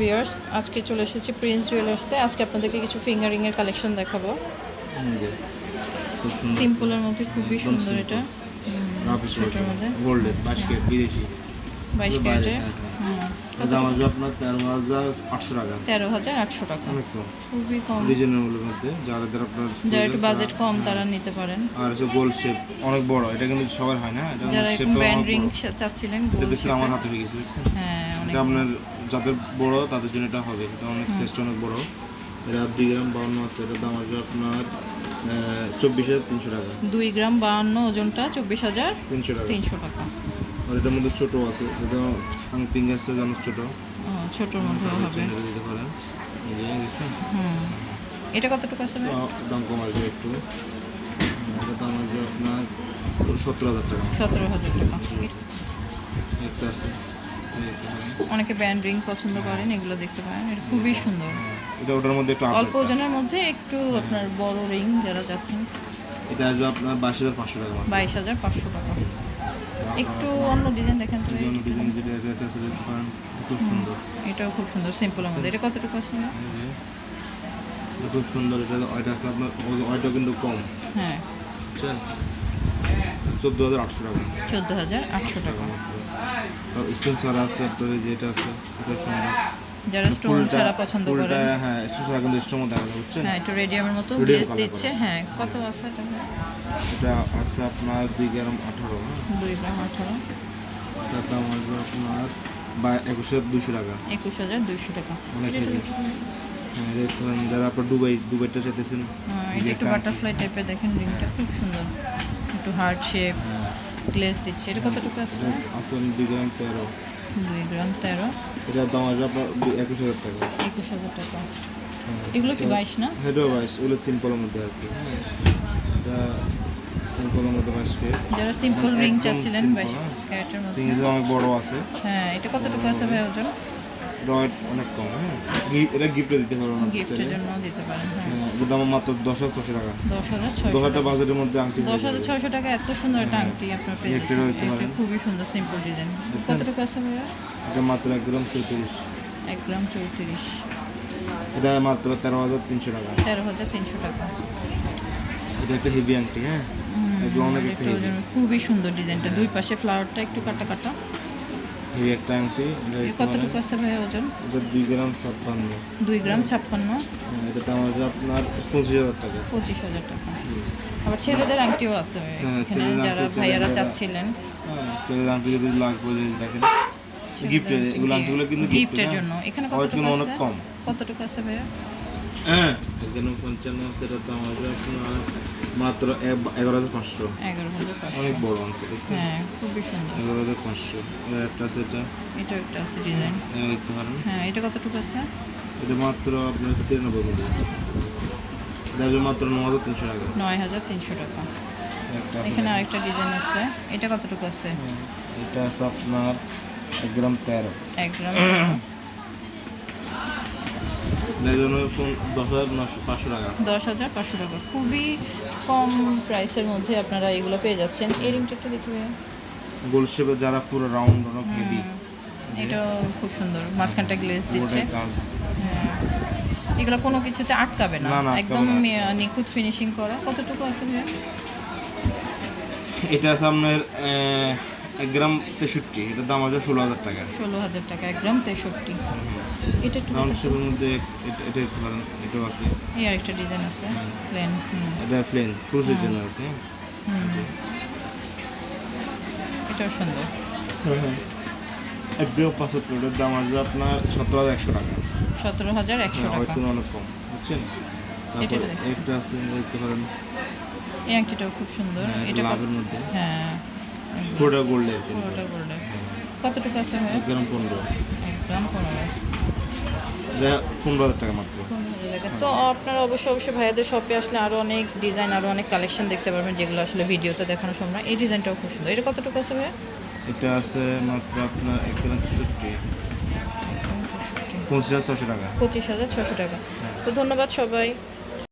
Viewers. আজকে চলে এসেছি প্রিন্স জুয়েলার্সে। আজকে আপনাদেরকে কিছু ফিঙ্গারিং এর কালেকশন দেখাবো। সিম্পল এর সিম্পলের মধ্যে খুবই সুন্দর এটা। গোল্ডেন বিদেশি। বাইশ হ্যাঁ, দাম আসবে আপনার তেরো হাজার আটশো টাকা। তেরো হাজার আটশো টাকা। কম। খুবই কম। রিজনেবলের মধ্যে যাদের আপনার যারা একটু বাজেট কম তারা নিতে পারেন। আর হচ্ছে গোল শেপ অনেক বড়। এটা কিন্তু সবার হয় না। এটা যারা এরকম ব্যান্ড রিং চাচ্ছিলেন দেখছেন আমার হাতে হয়ে গেছে দেখছেন? হ্যাঁ এটা আপনার যাদের বড় তাদের জন্য এটা হবে। এটা অনেক শ্রেষ্ঠ অনেক বড়। এটা দুই গ্রাম বাউন্ন আছে। এটার দাম আসবে আপনার চব্বিশ হাজার তিনশো টাকা। দুই গ্রাম বাহান্ন ওজনটা চব্বিশ হাজার তিনশো টাকা। তিনশো টাকা। আর এটার মধ্যে ছোট আছে এটা পিং আছে অনেক ছোট। ছোটোর মধ্যেও হবে। দিতে পারেন। এই যে দেখছেন হুম। এটা কতটুকু আছে? দাম- কম আসবে একটু। এটা দাম আসবে আপনার সত্তর হাজার টাকা। সতেরো হাজার টাকা। একটা আছে। অনেকে ব্যান্ড রিং পছন্দ করেন এগুলো দেখতে পারেন। এটা খুবই সুন্দর। এটা ওটার মধ্যে একটু অল্প ওজনের মধ্যে একটু আপনার বড় রিং যারা যাচ্ছেন। এটা আসবে আপনার বাইশ হাজার পাঁচশো টাকা। বাইশ হাজার পাঁচশো টাকা। একটু অন্য ডিজাইন দেখেন তো এই ডিজাইন যেটা এটা এটা আছে খুব সুন্দর। এটাও খুব সুন্দর সিম্পল আমাদের। এটা কতটুকু আছে? না এটা খুব সুন্দর এটা ওইটা আছে আপনার ওইটা কিন্তু কম। হ্যাঁ। বুঝছেন চোদ্দ হাজার আটশো টাকা। চোদ্দ হাজার আটশো টাকা। স্টোন ছাড়া আছে আপনার যেটা আছে খুব সুন্দর। যারা স্টোন ছাড়া পছন্দ করেন। হ্যাঁ স্টোন কিন্তু স্টোন দেখা বুঝছেন হ্যাঁ একটু রেডিয়ামের মতো colour দিচ্ছে। হ্যাঁ কত আছে এটা? এটা আছে আপনার দুই গ্রাম আঠারো। হ্যাঁ দুই গ্রাম আঠারো। এটার দাম আসবে আপনার বা একুশ হাজার দুশো টাকা। একুশ হাজার দুইশো টাকা। অনেক এটা। হ্যাঁ যারা আপনার দুবাই দুবাইটা চাইতেছেন হ্যাঁ, এটা একটু বাটারফ্লাই টাইপের দেখেন রিংটা খুব সুন্দর। একটু হার্ট শেপ গ্লেজ দিচ্ছে। এটা কতটুকু আছে? এটা আছে দুই গ্রাম তেরো। দুই গ্রাম তেরো। এটার দাম আসবে আপনার একুশ হাজার টাকা। একুশ হাজার টাকা। হ্যাঁ। এগুলো কি বাইশ না? হেডও বাইশ এগুলো সিম্পলের মধ্যে আর কি। এটা সিম্পলের মধ্যে বাইশ যারা সিম্পল রিং চাচ্ছিলেন বাইশ হ্যাঁ। ক্যারেটের মধ্যে। অনেক বড় আছে। হ্যাঁ এটা কতটুকু আছে ভাই ওজন? রয়েট অনেক কম হ্যাঁ? এটা গিফটে দিতে পারব না গিফটের জন্য দিতে পারেন হ্যাঁ। হ্যাঁ দাম মাত্র দশ হাজার ছশো টাকা। দশ হাজার দশ ছয়শো হাজার বাজেটের মধ্যে আংটি দশ হাজার ছয়শো টাকা এত সুন্দর একটা আংটি আপনার পেয়ে যাচ্ছেন পারেন। খুবই সুন্দর সিম্পল ডিজাইন? কতটুকু আছে ভাইয়া? এটা মাত্র এক গ্রাম চৌত্রিশ। এক গ্রাম চৌত্রিশ। এটা মাত্র তেরো হাজার তিনশো টাকা। তেরো হাজার তিনশো টাকা। এটা একটা হেভি আংটি হ্যাঁ? এগুলো অনেক খুবই সুন্দর ডিজাইনটা দুই পাশে ফ্লাওয়ারটা একটু কাটা কাটা হেভি একটা আংটি। কতটুকু আছে ভাই ওজন? এটা দুই গ্রাম ছাপ্পান্ন। দুই গ্রাম ছাপ্পান্ন? হ্যাঁ, এটা দাম আছে আপনার পঁচিশ হাজার টাকা। পঁচিশ হাজার টাকা। আবার ছেলেদের আংটিও আছে হ্যাঁ, এখানে যারা ভাইয়ারা চাচ্ছিলেন। হ্যাঁ সেলের আংটি যদি লাগবে যে দেখেন। গিফটের এগুলো আংটিগুলো কিন্তু গিফটের জন্য। এখানে কতটুকু আছে? কম। কতটুকু আছে ভাইয়া? হ্যাঁ। এখানে পঞ্চান্ন সেটার দাম আপনার মাত্র এগারো হাজার পাঁচশো। এগারো হাজার পাঁচশো। অনেক বড় আংটি হ্যাঁ খুবই সুন্দর। এগারো হাজার পাঁচশো। একটা আছে এটা? এটা একটা আছে ডিজাইন। এটা হ্যাঁ এটা কতটুকু আছে? এটা মাত্র আপনার তিরানব্বই মূল্য মাত্র ন হাজার তিনশো টাকা। নয় হাজার তিনশো টাকা। একটা এখানে আরেকটা ডিজাইন আছে। এটা কতটুকু আছে? হ্যাঁ, এটা আছে আপনার এক গ্রাম তেরো। এক গ্রাম দশ হাজার পাঁচশো টাকা। খুবই কম প্রাইসের মধ্যে আপনারা এগুলো পেয়ে যাচ্ছেন। এই রিংটা একটু দেখবে গোল শেপে যারা পুরো রাউন্ড অনেক হেভি এটাও খুব সুন্দর। মাঝখানটা গ্লেজ দিচ্ছে। হ্যাঁ। এগুলো কোনো কিছুতে আটকাবে না। একদম নিখুঁত ফিনিশিং করা। কতটুকু আছে এটা আহ, এক গ্রাম তেষট্টি এটার দাম আছে ষোলো হাজার টাকা। ষোলো হাজার টাকা এক গ্রাম তেষট্টি। এটা একটু রাউন্ড শেপের মধ্যে এটা এটা দেখতে পারেন এটাও আছে। এই আরেকটা ডিজাইন আছে প্লেন হুম। এটা প্লেন ক্রুজের জন্য আর কি হ্যাঁ। এটাও সুন্দর। এক গ্রাম পাঁচাত্তর এটার দাম আসবে আপনার সতেরো হাজার একশো টাকা। সতেরো হাজার একশো হ্যাঁ, টাকা। অনেক কম বুঝছেন? এটা তারপর একটা আছে দেখতে পারেন। এই আংটিটাও খুব সুন্দর। হ্যাঁ, এটা লাভের মধ্যে। হ্যাঁ। পুরোটা গোল্ডের পুরোটা গোল্ডের। কতটুকু আছে গ্রাম পনেরো। গ্রাম পনেরো। পনেরো হাজার টাকা মাত্র। তো আপনারা অবশ্যই অবশ্যই ভাইয়াদের শপে আসলে আরও অনেক ডিজাইন আরও অনেক কালেকশন দেখতে পারবেন যেগুলো আসলে ভিডিওতে দেখানো সম্ভব এই ডিজাইনটাও খুব সুন্দর। এটা কতটুকু আছে ভাইয়া? এটা আছে মাত্র আপনার এক গ্রাম পঁচিশ হাজার ছশো টাকা। পঁচিশ হাজার ছশো টাকা। তো ধন্যবাদ সবাই।